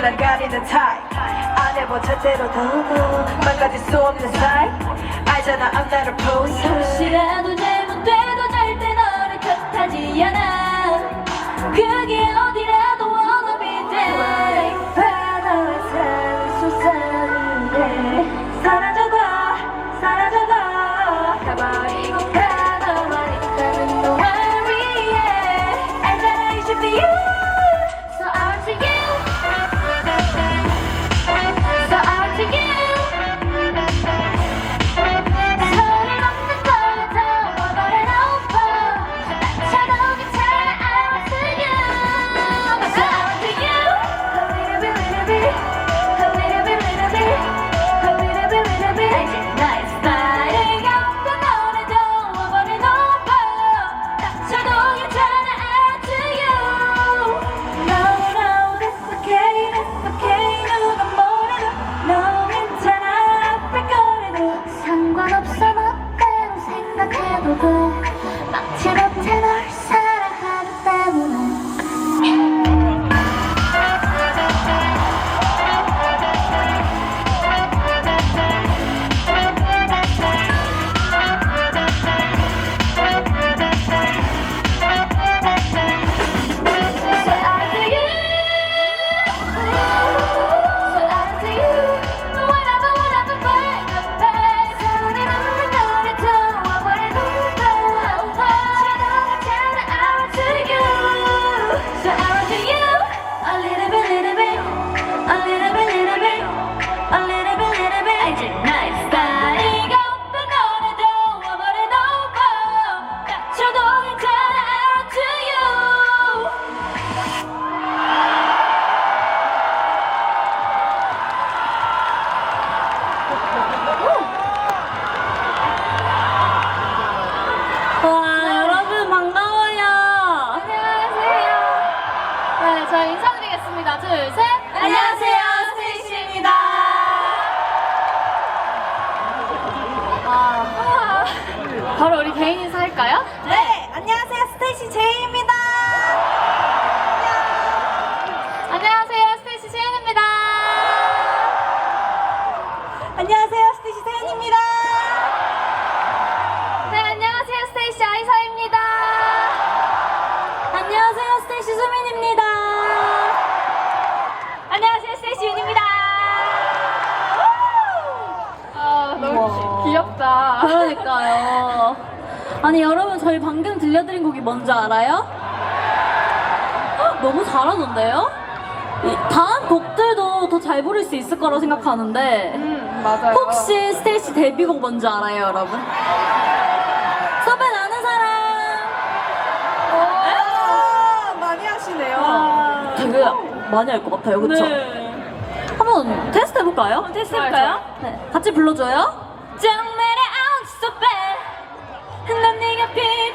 가리는 타입 안 해본 절대로 더더 망가질 수 없는 사이. 알잖아 I'm not a poser. 혹시라도 잘못돼도 절대 너를 탓하지 않아 안녕하세요 스테이시 제 곡이 뭔지 알아요? 헉, 너무 잘하던데요? 이 다음 곡들도 더 잘 부를 수 있을 거라고 생각하는데 음 맞아요 혹시 스테이시 데뷔곡 뭔지 알아요 여러분? 선배 아는 사람 아, 많이 하시네요 되게 많이 할 것 같아요 그쵸? 한번 테스트 해볼까요? 테스트 해볼까요? 네, 같이 불러줘요 정말의 out so bad 난 네가 필요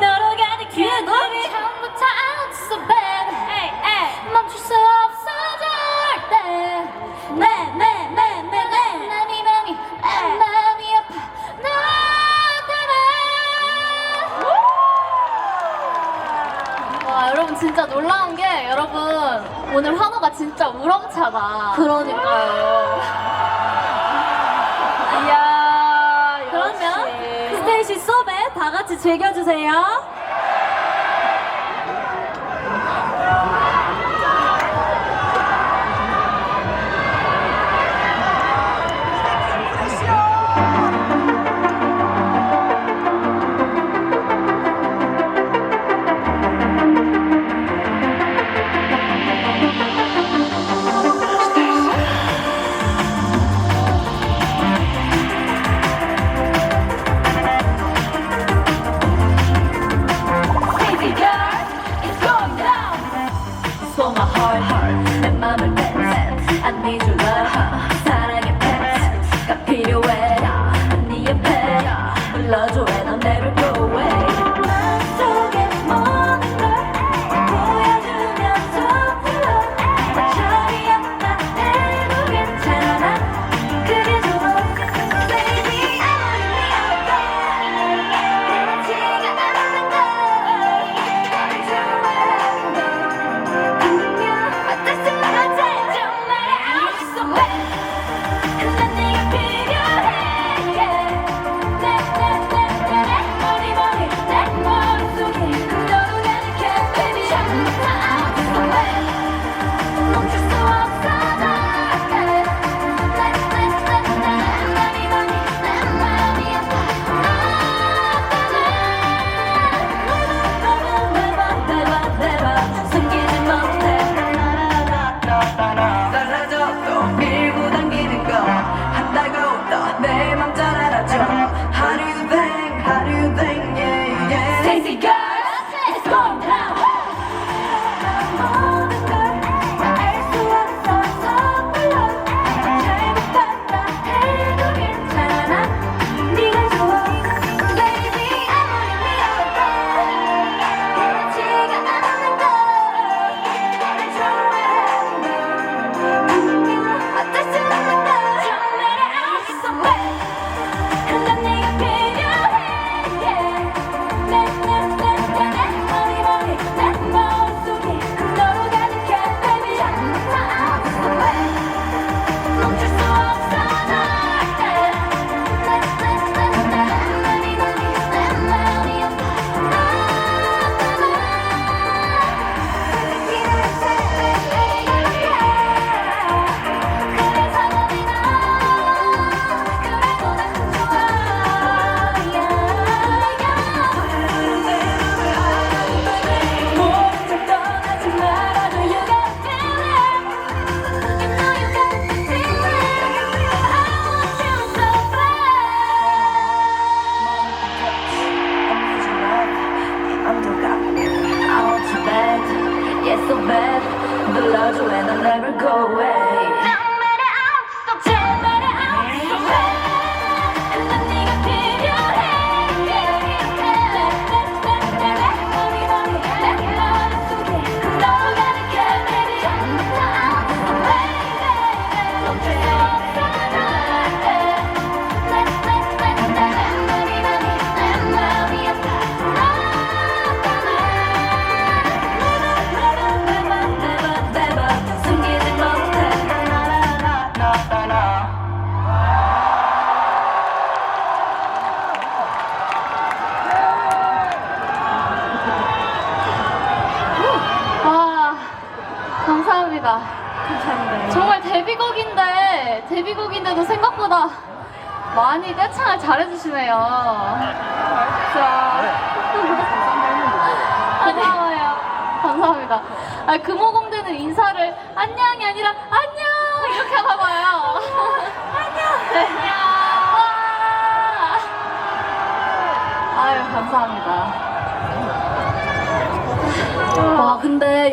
너로 가득 길들이 처음부터 out so bad. Hey, hey. 멈출 수 없어 절대. 네네네네네 난이 맘이 난 마음이 아파 너 때문에. 와 여러분 진짜 놀라운 게 여러분 오늘 환호가 진짜 우렁차다. 그러니까요 같이 즐겨주세요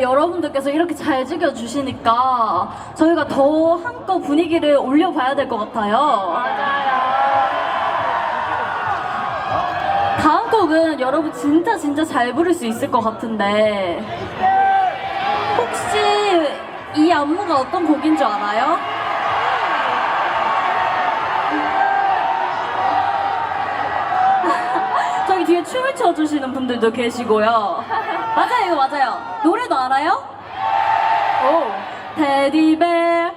여러분들께서 이렇게 잘 즐겨주시니까 저희가 더 한껏 분위기를 올려봐야 될 것 같아요. 다음 곡은 여러분 진짜 진짜 잘 부를 수 있을 것 같은데 혹시 이 안무가 어떤 곡인 줄 알아요? 저기 뒤에 춤을 춰주시는 분들도 계시고요. 맞아요, 이거 맞아요. 노래도 알아요? 오, 테디베어.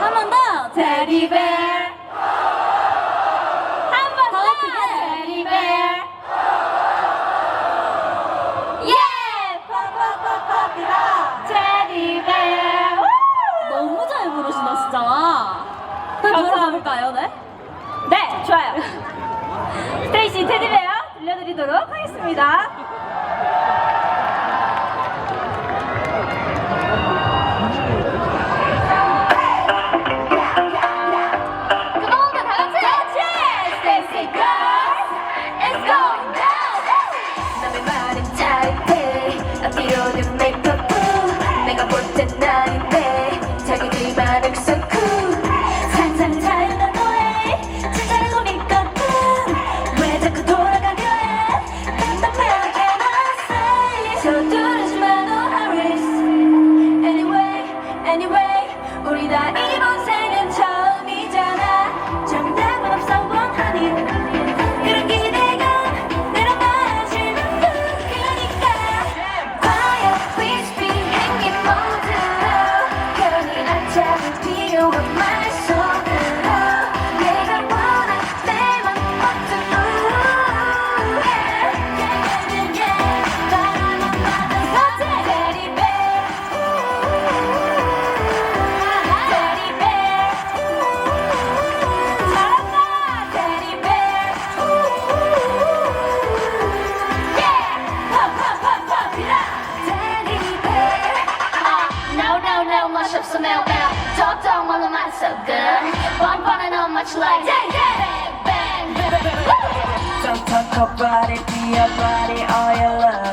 한번 더, 테디베어. 한번 더, 테디베어. 예! 너무 잘 진짜. 그럼 네? 네, 좋아요. 스테이시 들려 드리도록 하겠습니다. body, be your body, all your love.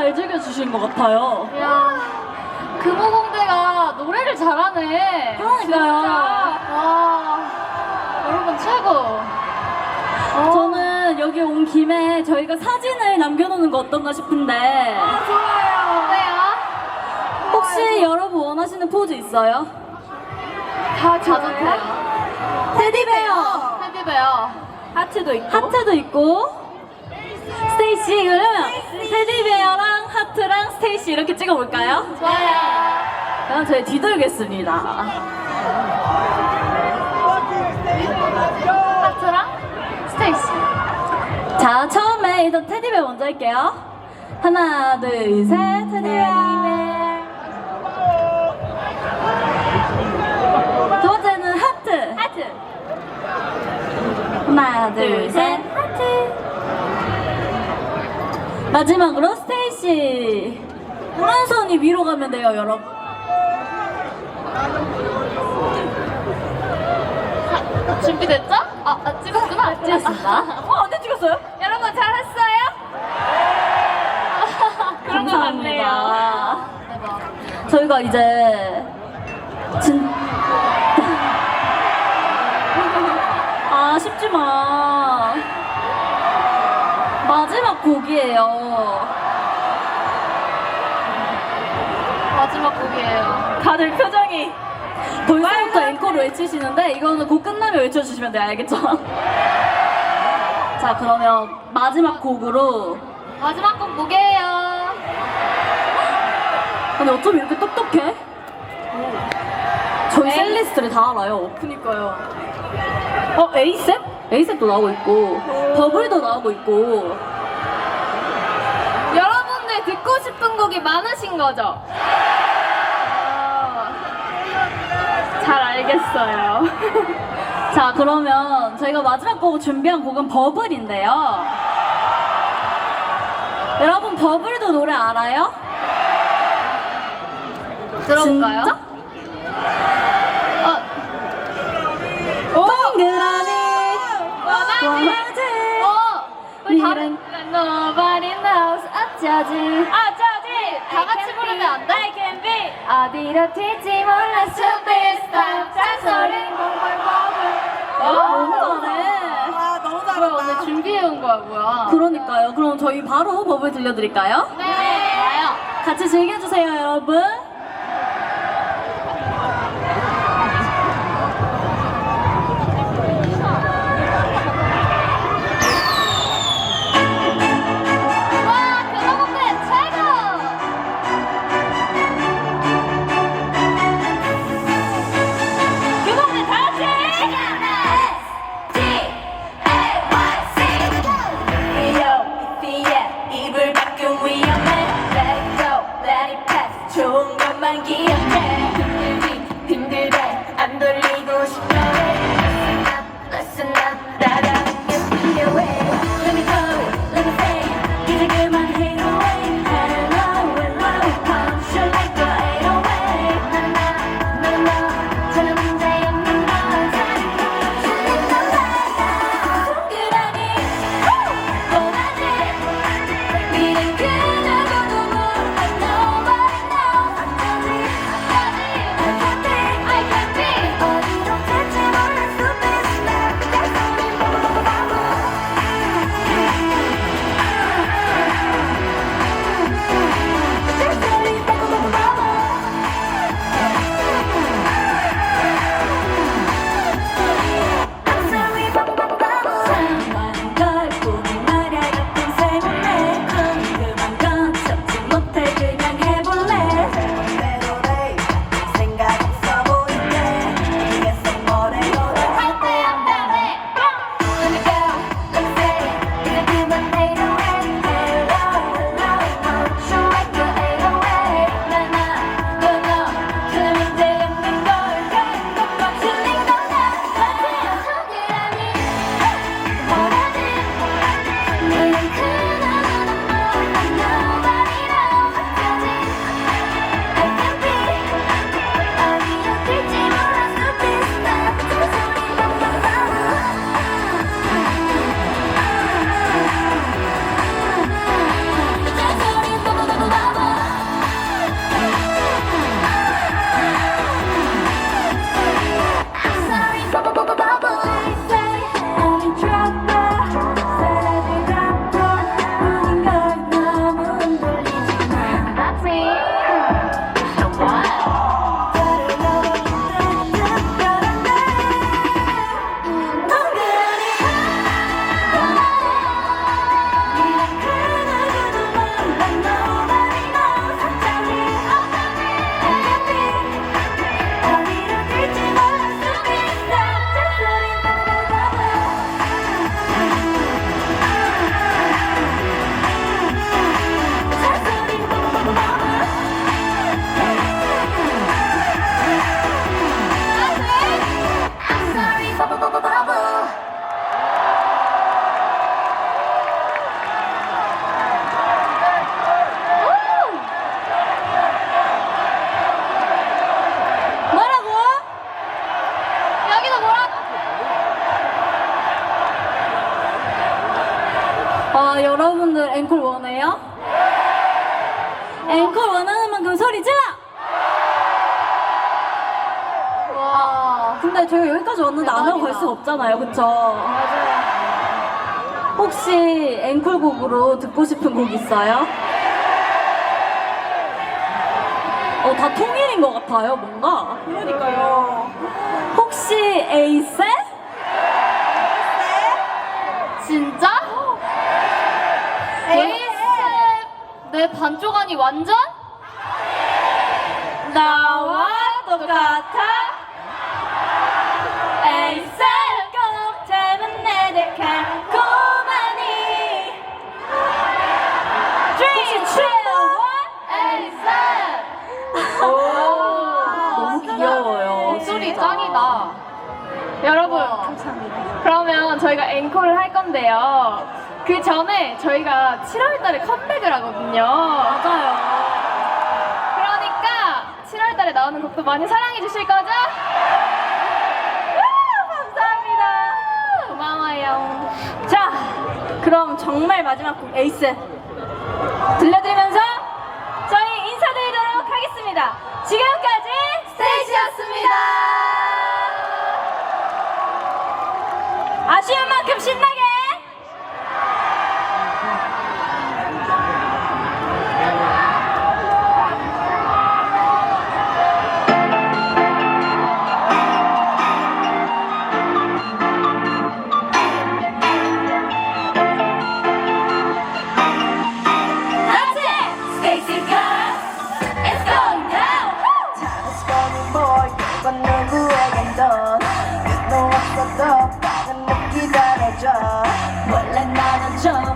잘 즐겨주신 것 같아요 야, 금호공대가 노래를 잘하네. 그러니까요. 진짜. 와, 여러분 최고. 어. 저는 여기 온 김에 저희가 사진을 남겨놓는 거 어떤가 싶은데 아, 좋아요. 원하시는 포즈 있어요? 다 좋대요. 테디베어 테디베어. 하트도 있고 하트도 있고 스테이시 그러면 테디베어랑 하트랑 스테이시 이렇게 찍어볼까요? 좋아요. 그럼 저희 뒤돌겠습니다 하트랑 스테이시. 자 처음에 일단 테디베어 먼저 할게요 하나 둘 셋 테디베어 두 번째는 하트 하트. 하나 둘 셋 마지막으로 스테이시 오른손이 위로 가면 돼요 여러분 준비됐죠? 아, 아 찍었구나. 찍었습니다 어 언제 찍었어요? 여러분 잘했어요? 그런 거 같네요. 감사합니다. 대박. 저희가 이제 진 아쉽지만 마지막 곡이에요. 마지막 곡이에요. 다들 표정이 벌써부터 앵콜을 외치시는데 이거는 곡 끝나면 외쳐주시면 돼요. 알겠죠? 자 그러면 마지막 곡으로 마지막 곡 뭐게요? 근데 어쩜 이렇게 똑똑해? 저희 셀리스트를 다 알아요. 그니까요. 어, 에이셉? 에이셉도 나오고 있고, 버블도 나오고 있고. 여러분들 싶은 곡이 많으신 거죠? 어, 잘 알겠어요. 자, 그러면 저희가 마지막 곡 준비한 곡은 버블인데요. 여러분, 버블도 노래 알아요? 들어볼까요? 진짜? 어, 동그라미 원하지? 어, 우리 다 이런- Nobody knows 어쩌지 같이 부르면 안 돼? I can be 어디로 튈지 몰라 superstar 잔소리 너무 잘해. 와 너무 뭐야 잘한다. 오늘 준비해온 거야 뭐야 그러니까요. 그럼 저희 바로 버블 들려드릴까요? 네 같이 즐겨주세요, 여러분. 없잖아요, 그쵸? 맞아요. 혹시 앵콜곡으로 듣고 싶은 곡 있어요? 어, 다 통일인 것 같아요, 뭔가. 그러니까요. 혹시 에이세? 진짜? 에이스 내 반쪽 안이 완전? 나와 똑같아. 저희가 앵콜을 할 건데요. 그 전에 저희가 7월 달에 컴백을 하거든요. 맞아요. 그러니까 7월 달에 나오는 곡도 많이 사랑해 주실 거죠? 감사합니다. 고마워요. 자, 그럼 정말 마지막 곡 에이스 들려드리면서 저희 인사드리도록 하겠습니다. 지금까지 스테이지였습니다. 아쉬운 만큼 신나 못 기다려줘 원래 나는 좀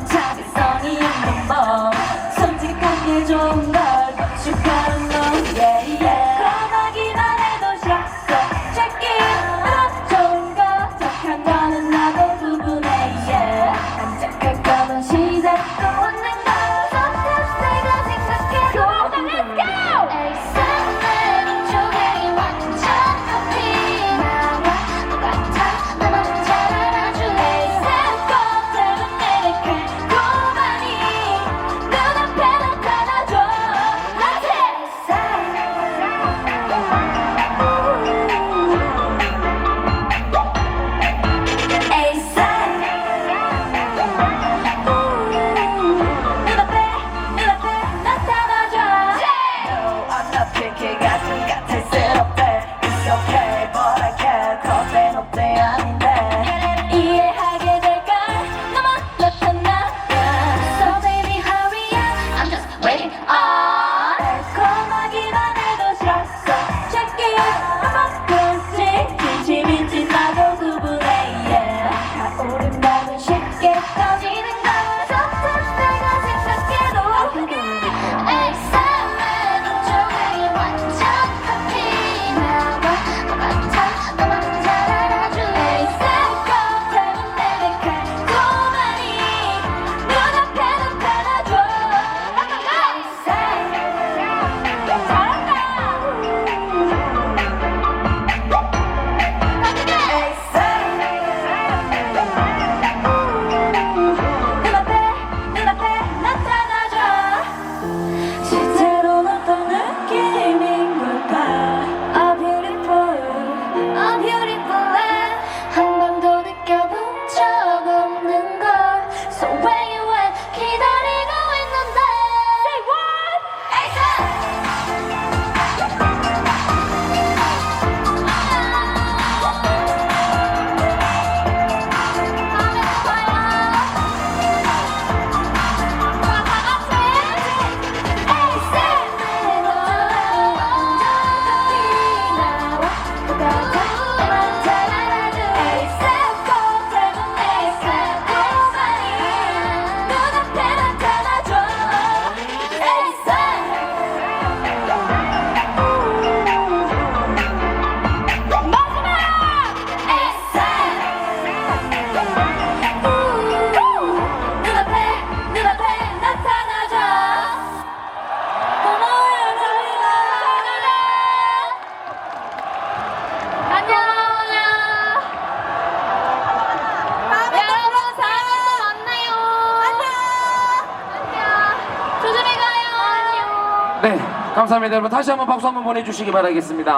감사합니다 여러분 다시 한번 박수 한번 보내주시기 바라겠습니다.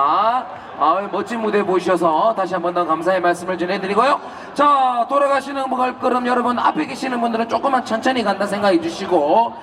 아, 멋진 무대 보셔서 다시 한번 더 감사의 말씀을 전해드리고요. 자 돌아가시는 걸걸음 여러분 앞에 계시는 분들은 조금만 천천히 간다 생각해 주시고